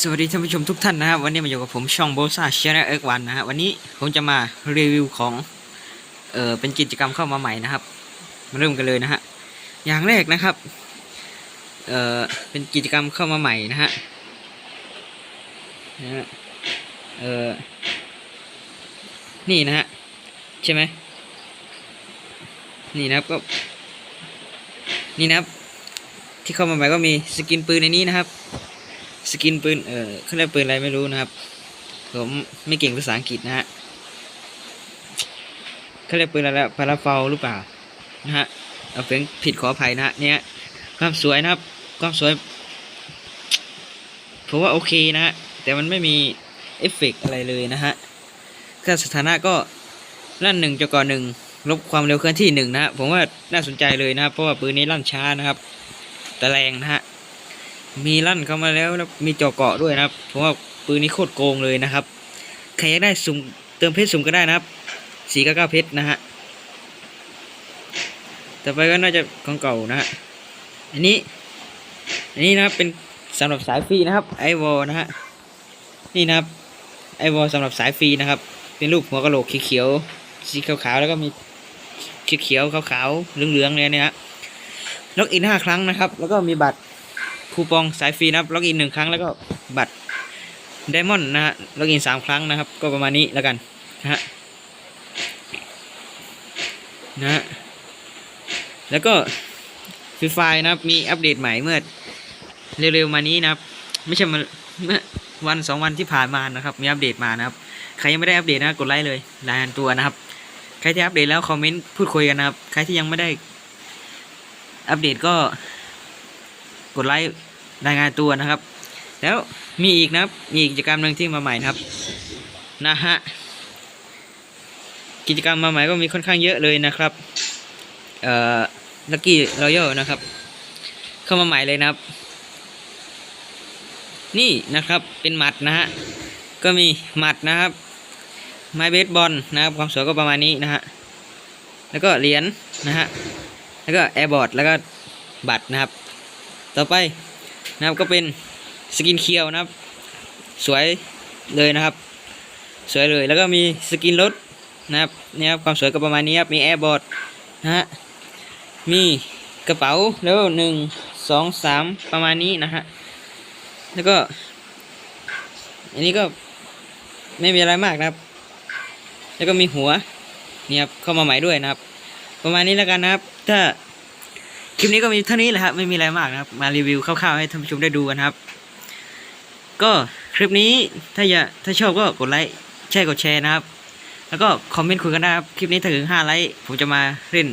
สวัสดีท่านผู้ชมทุกท่านนะครับ วันนี้มาอยู่กับผมช่องโบซ่าชนลเอ็กวันนะฮะวันนี้ผมจะมารีวิวของเออเป็นกิจกรรมเข้ามาใหม่นะครับมาเริ่มกันเลยนะฮะอย่างแรกนะครับเออเป็นกิจกรรมเข้ามาใหม่นะฮะนะฮะเออนี่นะฮะใช่ไหมนี่นะครับก็นี่นะครับที่เข้ามาใหม่ก็มีสกินปืนในนี้นะครับ สกินปืน เออเขาเรียกปืนอะไรไม่รู้นะครับ ผมไม่เก่งภาษาอังกฤษนะฮะเขาเรียกปืนอะไรพาราฟาหรือเปล่า นะฮะ เอาเป็นผิดขออภัยนะฮะ เนี่ยความสวยนะครับ ความสวย ผมว่าโอเคนะฮะ แต่มันไม่มีเอฟเฟกต์อะไรเลยนะฮะค่าสถานะก็ลั่นหนึ่งจกหนึ่งลบความเร็วเคลื่อนที่หนึ่งนะฮะ ผมว่าน่าสนใจเลยนะครับ เพราะว่าปืนนี้ลั่นช้านะครับ แต่แรงนะฮะ มีลั่นเข้ามาแล้วแล้วมีจอเกาะด้วยนะครับผมว่าปืนนี้โคตรโกงเลยนะครับใครอยากได้สุ่มเติมเพชรสุ่มก็ได้นะครับสี่เก้าเก้าเพชรนะฮะต่อไปก็น่าจะของเก่านะฮะอันนี้อันนี้นะครับเป็นสำหรับสายฟรีนะครับไอวอลนะฮะนี่นะครับไอวอลสำหรับสายฟรีนะครับ เป็นรูปหัวกะโหลกเขียวสีขาวๆแล้วก็มีเขียวๆขาวๆเหลืองๆเลยเนี่ยฮะล็อกอินห้าครั้งนะครับ แล้วก็มีบัตร คูปองสายฟรีนะครับล็อกอินหนึ่งครั้งแล้วก็บัตรไดมอนด์นะฮะล็อกอินสามครั้งนะครับ ก็ประมาณนี้แล้วกันนะฮะนะฮะแล้วก็ฟรีไฟนะครับมีอัปเดตใหม่เมื่อเร็วๆมานี้นะครับ ไม่ใช่มาเมื่อวันสองวันที่ผ่านมานะครับ มีอัปเดตมานะครับ ใครยังไม่ได้อัปเดตนะกดไลค์เลยรายงานตัวนะครับ ใครที่อัปเดตแล้วคอมเมนต์พูดคุยกันนะครับ ใครที่ยังไม่ได้อัปเดตก็ กดไลค์รายงานตัวนะครับ แล้วมีอีกนะครับมีกกิจกรรมหนึ่งที่มาใหม่นะครับนะฮะกิจกรรมมาใหม่ก็มีค่อนข้างเยอะเลยนะครับเอ่อลักกี้รอยัลนะครับ เข้ามาใหม่เลยนะครับ นี่นะครับเป็นหมัดนะฮะก็มีหมัดนะครับไม้เบสบอลนะครับความสวยก็ประมาณนี้นะฮะแล้วก็เหรียญนะฮะแล้วก็แอร์บอร์ดแล้วก็บัตรนะครับ ต่อไปนะครับก็เป็นสกินเคียวนะครับ สวยเลยนะครับ สวยเลยแล้วก็มีสกินรถนะครับนี่ครับความสวยก็ประมาณนี้ครับมีแอร์บอร์ดนะฮะมีกระเป๋าแล้วหนึ่งสองสามประมาณนี้นะฮะแล้วก็อันนี้ก็ไม่มีอะไรมากนะครับ แล้วก็มีหัวนี่ครับเข้ามาใหม่ด้วยนะครับ ประมาณนี้แล้วกันนะครับ ถ้า คลิปนี้ก็มีเท่านี้แหละครับ ไม่มีอะไรมากนะครับ มารีวิวคร่าวๆให้ท่านผู้ชมได้ดูกันครับ ก็คลิปนี้ถ้าอยากถ้าชอบก็กดไลค์แชร์กดแชร์นะครับ แล้วก็คอมเมนต์คุยกันนะครับ คลิปนี้ถ้าถึง5ไลค์ผมจะมาเล่น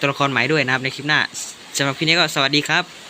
ตัวละครใหม่ด้วยนะครับในคลิปหน้าสำหรับคลิปนี้ก็สวัสดีครับ